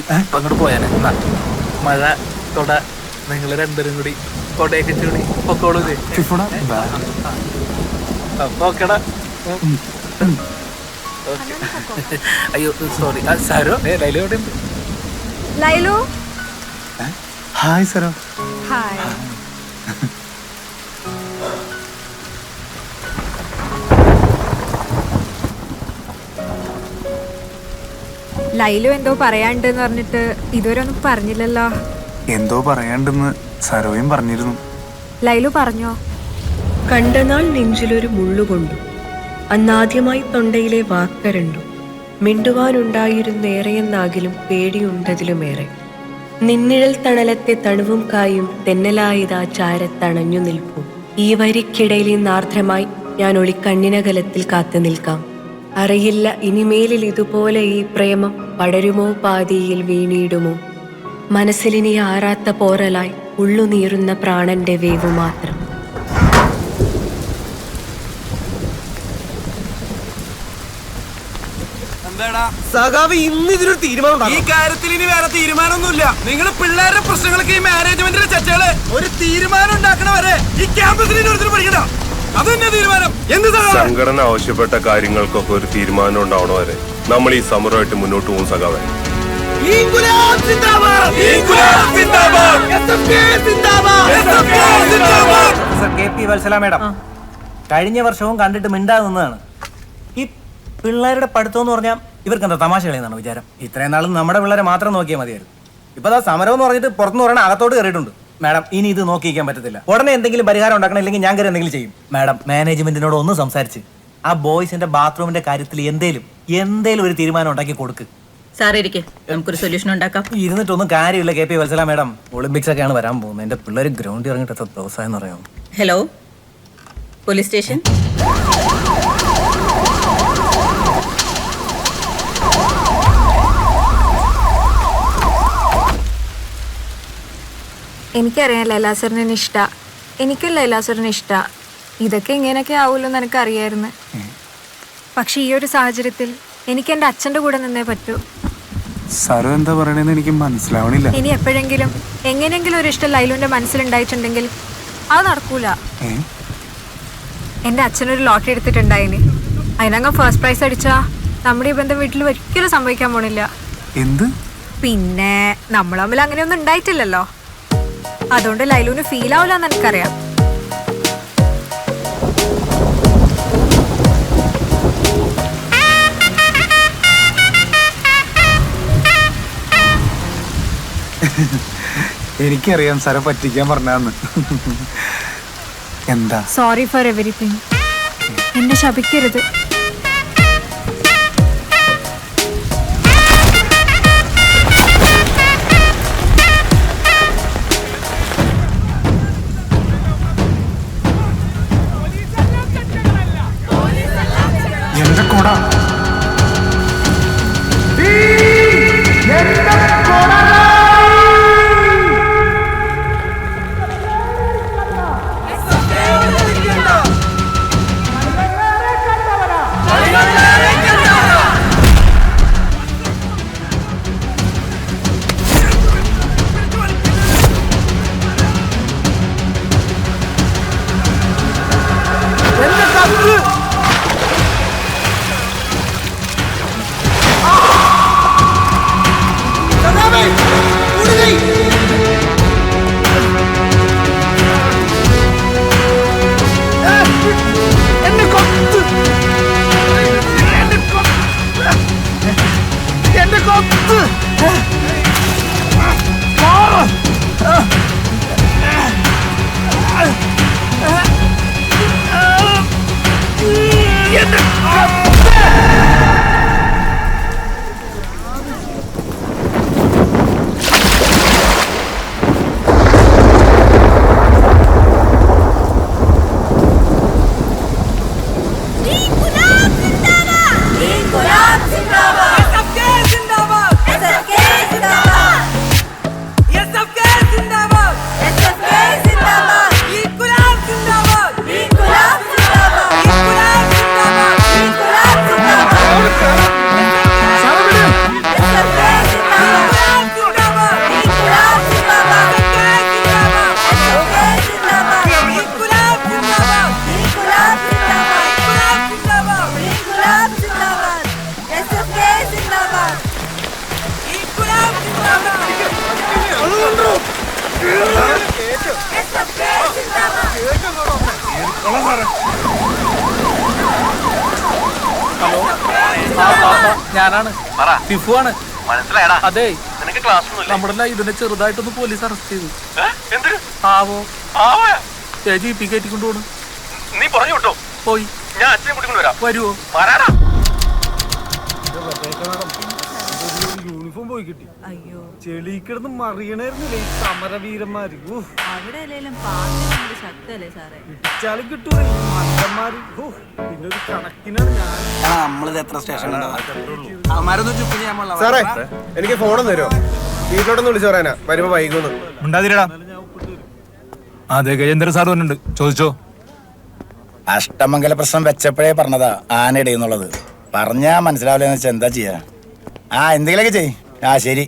ഇപ്പൊ അങ്ങോട്ട് പോയാനെ. എന്നാ, മഴ തൊട നിങ്ങൾ രണ്ടുപേരും കൂടി കൊടയൊക്കെ ചൂടി പൊക്കോളൂ. അപ്പൊ ഓക്കെടാ അയ്യോ സോറി. സാരോ? ലൈലോ എവിടെ ഉണ്ട് ലൈലു ഹായ് സാരോ. ഹായ്. ലൈലു എന്തോ പറയാണ്ടെന്ന് പറഞ്ഞിട്ട് ഇതുവരെ ഒന്നും പറഞ്ഞില്ലല്ലോ. എന്തോ പറയാണ്ടെന്ന് സരോയും പറഞ്ഞിരുന്നു. ലൈലു പറഞ്ഞോ? കണ്ടനാൾ നെഞ്ചിലൊരു മുള്ളുകൊണ്ടു അന്നാദ്യമായി തൊണ്ടയിലെ വാക്കരണ്ടു. മിണ്ടുവാനുണ്ടായിരുന്നേറെയെന്നാകിലും പേടിയുണ്ടതിലുമേറെ. നിന്നിഴൽ തണലത്തെ തണുവും കായും തെന്നലായതാ ചാരത്തണഞ്ഞു നിൽപ്പു. ഈ വരിക്കിടയിൽ നാർദ്രമായി ഞാൻ ഒളിക്കണ്ണിനകലത്തിൽ കാത്തു നിൽക്കാം അറിയില്ല ഇനിമേലിൽ ഇതുപോലെ ഈ പ്രേമം പടരുമോ പാതിയിൽ വീണിടുമോ? മനസ്സിലിനി ആറാത്ത പോറലായി ഉള്ളുനീറുന്ന പ്രാണന്റെ വേവു മാത്രം. സഖാവ് ഇന്ന് ഇതിനൊരു തീരുമാനം ഈ കാര്യത്തിൽ ഇനി വേറെ തീരുമാനമൊന്നുമില്ല. നിങ്ങൾ പിള്ളേരുടെ പ്രശ്നങ്ങൾക്ക് ഈ മാനേജ്മെന്റിന്റെ ചർച്ചകൾ ഒരു തീരുമാനം ഉണ്ടാക്കണവരെ ഈ ക്യാമ്പസിൽ ഇനി സംഘടന ആവശ്യപ്പെട്ട കാര്യങ്ങൾക്കൊക്കെ ഒരു തീരുമാനം ഉണ്ടാവണ വരെ നമ്മൾ ഈ സമരമായിട്ട് മുന്നോട്ട് പോകും സഖാവേ. കെ പി വത്സല മേഡം കഴിഞ്ഞ വർഷവും കണ്ടിട്ട് മിണ്ടാതെ നിന്നതാണ്. ഈ പിള്ളേരുടെ പഠിത്തം എന്ന് പറഞ്ഞാൽ ഇവർക്ക് എന്താ തമാശ കളിയെന്നാണ് വിചാരം? ഇത്രയും നാളും നമ്മുടെ പിള്ളേരെ മാത്രം നോക്കിയാൽ മതിയായിരുന്നു. ഇപ്പൊ സമരം എന്ന് പറഞ്ഞിട്ട് പുറത്തുനിന്ന് പറയണ അകത്തോട്ട് കയറിയിട്ടുണ്ട്. മാഡം ഇനി ഇത് നോക്കിയിരിക്കാൻ പറ്റത്തില്ല. ഉടനെ എന്തെങ്കിലും പരിഹാരം ഉണ്ടാക്കണം ഇല്ലെങ്കിൽ ഞാൻ കയറി എന്തെങ്കിലും ചെയ്യും. മാഡം മാനേജ്മെന്റിനോട് ഒന്ന് സംസാരിച്ച് ആ ബോയ്സിന്റെ ബാത്റൂമിന്റെ കാര്യത്തിൽ എന്തേലും എന്തേലും ഒരു തീരുമാനം ഉണ്ടാക്കി കൊടുക്ക്. സാർ ഇരിക്കെ. നമുക്കൊരു സൊല്യൂഷൻ ഉണ്ടാക്കാം. ഇരുന്നിട്ടൊന്നും കാര്യമില്ല K P Vatsala madam. Olympics ഒക്കെയാണ് വരാൻ പോകുന്നത്. എന്റെ പിള്ളേർ ഗ്രൗണ്ടിൽ ഇറങ്ങിയിട്ട് എത്ര ദിവസമായെന്ന് അറിയാമോ? ഹലോ പോലീസ് സ്റ്റേഷൻ എനിക്കറിയാം ലൈലാസറിനെ ഇഷ്ട. എനിക്കും ലൈലാസറിനെ ഇഷ്ട. ഇതൊക്കെ ഇങ്ങനെയൊക്കെ ആവുമല്ലോ എന്ന് എനിക്കറിയായിരുന്നു. പക്ഷെ ഈ ഒരു സാഹചര്യത്തിൽ എനിക്ക് എന്റെ അച്ഛന്റെ കൂടെ നിന്നേ പറ്റൂ. സാറ് എന്താ പറയണെന്ന് എനിക്ക് മനസ്സിലാവണില്ല. ഇനി എപ്പോഴെങ്കിലും എങ്ങനെയെങ്കിലും ഒരു ഇഷ്ടം ലൈലുവിന്റെ മനസ്സിലുണ്ടായിട്ടുണ്ടെങ്കിൽ അത് നടക്കൂല. എന്റെ അച്ഛനൊരു ലോട്ടറി എടുത്തിട്ടുണ്ടായിന്. അതിനങ്ങ് ഫസ്റ്റ് പ്രൈസ് അടിച്ചാ നമ്മുടെ ഈ ബന്ധം വീട്ടിൽ ഒരിക്കലും സംഭവിക്കാൻ പോണില്ല. എന്ത്? പിന്നെ നമ്മൾ തമ്മിൽ അങ്ങനെയൊന്നും ഉണ്ടായിട്ടില്ലല്ലോ. അതുകൊണ്ട് ലൈലുവിന് ഫീൽ ആവില്ല എന്ന് എനിക്കറിയാം. എനിക്കറിയാം സാറെ പറ്റിക്കാൻ പറഞ്ഞാന്ന്. എന്താ? സോറി ഫോർ എവറിത്തിങ് എന്നെ ശപിക്കരുത്. ഹലോ ആ പാപ്പ ഞാനാണ്. പറ. ടിഫു ആണ് മനസ്സിലായടാ. അതെ. നിനക്ക് ക്ലാസ് ഒന്നുമില്ല നമ്മുടെ ഇതിനെ ചെറുതായിട്ടൊന്ന് പോലീസ് അറസ്റ്റ് ചെയ്തു. എന്തിന്? ആവോ ആവോ ചേച്ചി ഇപ്പി കയറ്റിക്കൊണ്ടു നീ പറഞ്ഞു വിട്ടോ? പോയി. ഞാൻ അച്ഛനെ കൂട്ടിക്കൊണ്ട് വരാം. വരുവോ? വരാടാ. പോയി കിട്ടി. അയ്യോ. ചെളിക്കിടന്ന് മറിയണായിരുന്നില്ലേ ഈ സമരവീരന്മാര് ഊഹ്. ഇടിച്ചാലും കിട്ടുമോ മണ്ടന്മാര്. പിന്നെ ഒരു കണക്കിനാണ് ഞാൻ. സാറേ എനിക്ക് ഫോണും തരുമോ? വീട്ടിലോട്ടൊന്ന് വിളിച്ചു പറയാനാ. വരുമ്പോ വൈകുന്നു. ഉണ്ടാതിരടാ അതെ ഗജേന്ദ്ര സാർ വന്നിട്ടുണ്ട്. ചോദിച്ചോ? അഷ്ടമംഗല പ്രശ്നം വെച്ചപ്പോഴേ പറഞ്ഞതാ ആനയിടയുന്നുള്ളത് പറഞ്ഞാ മനസ്സിലാവില്ലെന്ന് വെച്ചാൽ എന്താ ചെയ്യാ? ആ എന്തെങ്കിലുമൊക്കെ ചെയ് ആ ശരി.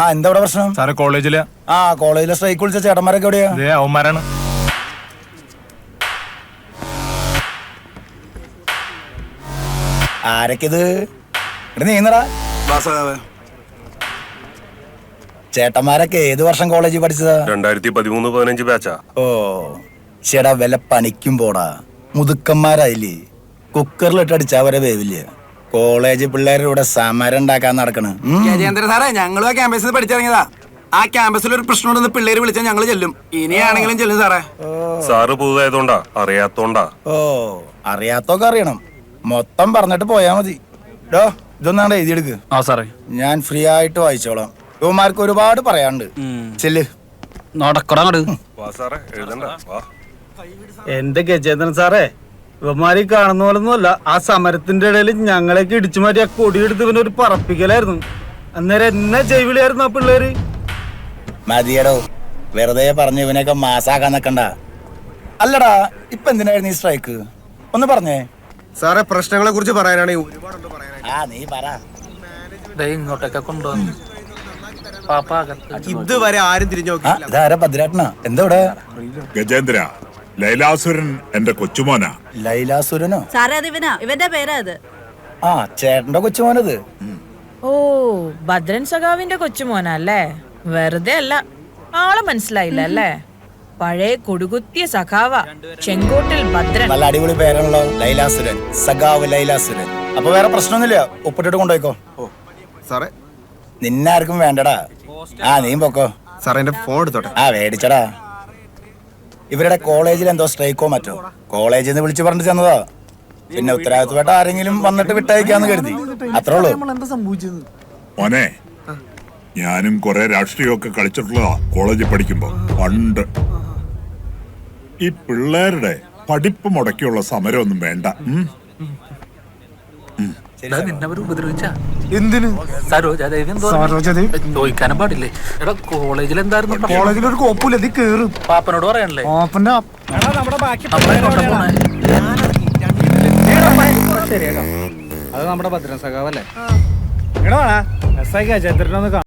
ആ എന്താ ഇവിടെ പ്രശ്നം? സാറേ കോളേജിൽ. ആ കോളേജിലെ സ്ട്രൈക്ക് വിളിച്ച ചേട്ടന്മാരൊക്കെ എവിടെയാ? അതേ അവന്മാരാണ്. ആരൊക്കെത് ഇവിടെ നീന്നടാ. ചേട്ടന്മാരൊക്കെ ഏത് വർഷം കോളേജിൽ പഠിച്ചതാ? രണ്ടായിരത്തി പതിമൂന്ന് പതിനഞ്ച് ബാച്ചാ ഓ ചേടാ വില പണിക്കും പോടാ. മുതുക്കന്മാരായില്ലേ? കുക്കറിലിട്ട് അടിച്ചാ വരെ വേവില്ല? കോളേജ് പിള്ളേരുടെ കൂടെ സമരം ഉണ്ടാക്കാൻ നടക്കണ്. ഗജേന്ദ്ര സാറേ ഞങ്ങളും ആ ക്യാമ്പസിൽ പഠിച്ചിറങ്ങിയതാ. ആ ക്യാമ്പസിൽ ഒരു പ്രശ്നം ഉണ്ടെന്ന് പിള്ളേര് വിളിച്ചാൽ ഞങ്ങൾ ചെല്ലും. ഇനിയാണെങ്കിലും ചെല്ലും സാറേ. സാറ് പുതുതായതുകൊണ്ടാ അറിയാത്തോണ്ടാ. ഓ അറിയാത്തൊക്കെ അറിയണം. മൊത്തം പറഞ്ഞിട്ട് പോയാ മതി. ഡോ ഇതൊന്നാണ്ട് എഴുതിയെടുക്ക്. ആ സാറേ. ഞാൻ ഫ്രീ ആയിട്ട് വായിച്ചോളാം. ഗോമാർക്ക് ഒരുപാട് പറയാനുണ്ട്. ചെല്ല്. നടക്കടങ്ങട് വാ സാറേ എഴുതണ്ട. വാ. എന്റെ ഗജേന്ദ്രൻ സാറേ? ഇവന്മാര് കാണുന്ന പോലൊന്നുമല്ല ആ സമരത്തിന്റെ ഇടയിൽ ഞങ്ങളെയൊക്കെ ഇടിച്ചു മാറ്റി ആ കൊടിയെടുത്ത് ഇവനെ ഒരു പറപ്പിക്കലായിരുന്നു. അന്നേരം എന്നെ ജൈവിളിയായിരുന്നു ആ പിള്ളേര്. മതിയടോ. വെറുതെ പറഞ്ഞു ഇവനെയൊക്കെ മാസാക്കാൻ നിക്കണ്ട. അല്ലടാ ഇപ്പൊ എന്തിനായിരുന്നു ഈ സ്ട്രൈക്ക്? ഒന്ന് പറഞ്ഞേ. സാറേ പ്രശ്നങ്ങളെ കുറിച്ച് പറയാനാണെങ്കിൽ ഒരുപാടുണ്ട് പറയാനായി ആ നീ പറ. ദേ ഇങ്ങോട്ടൊക്കെ കൊണ്ടുവന്നു. ഇതുവരെ ആരും തിരിഞ്ഞു നോക്കി ഇതാരാ ഭദ്രാട്ടനാ? എന്താ ഇവിടെ? ഗജേന്ദ്ര. ലൈലാസുരൻ എന്റെ കൊച്ചുമോനാ. ലൈലാസുരനോ? സാറേ അത് ഇവനാ. ഇവന്റെ പേരാ അത്. ആ ചേട്ടന്റെ കൊച്ചുമോനത്. ഓ ഭദ്രൻ സഖാവിന്റെ കൊച്ചുമോനല്ലേ? വെറുതെ അല്ല ആളെ മനസ്സിലായില്ല അല്ലേ? പഴയ കൊടുകുത്തിയ സഖാവ ചെങ്കോട്ടിൽ ഭദ്രൻ. നല്ല അടിപൊളി പേരാണല്ലോ ലൈലാസുരൻ. സഖാവ് ലൈലാസുരൻ. അപ്പൊ വേറെ പ്രശ്നമൊന്നുമില്ല ഉപ്പിട്ടിട്ട് കൊണ്ടുപോയിക്കോ. സാറേ. നിന്നാർക്കും വേണ്ടടാ. ആ നീ പൊക്കോ. സാറേ എന്റെ ഫോൺ എടുത്തോട്ടെ. ആ മേടിച്ചടാ. ഇവരുടെ കോളേജിൽ എന്തോ സ്ട്രൈക്കോ മറ്റോ? കോളേജിൽ നിന്ന് വിളിച്ചു പറഞ്ഞു ചെന്നതാ. പിന്നെ ഉത്തരവാദിത്തപ്പെട്ട ആരെങ്കിലും വന്നിട്ട് വിട്ടയക്കാന്ന് കരുതി. അത്രേ ഉള്ളൂ. മോനെ ഞാനും കുറെ രാഷ്ട്രീയമൊക്കെ കളിച്ചിട്ടുള്ളതാ കോളേജിൽ പഠിക്കുമ്പോ പണ്ട് ഈ പിള്ളേരുടെ പഠിപ്പ് മുടക്കിയുള്ള സമരമൊന്നും വേണ്ട. അവർ ഉപദ്രവിച്ച? എന്തിന്? സരോജാദേവി സരോജാദേവി? ചോദിക്കാനും പാടില്ലേ? എടാ കോളേജിൽ എന്തായിരുന്നു? കോളേജിൽ ഒരു കോപ്പില്ല ഇത് കേറും. പാപ്പനോട് പറയണല്ലേ? പാപ്പന്റെ? അത് നമ്മുടെ ഭദ്രൻ സഖാവല്ലേ? എടാ എസ് ഐ ചേട്ടനൊന്ന് കാണാം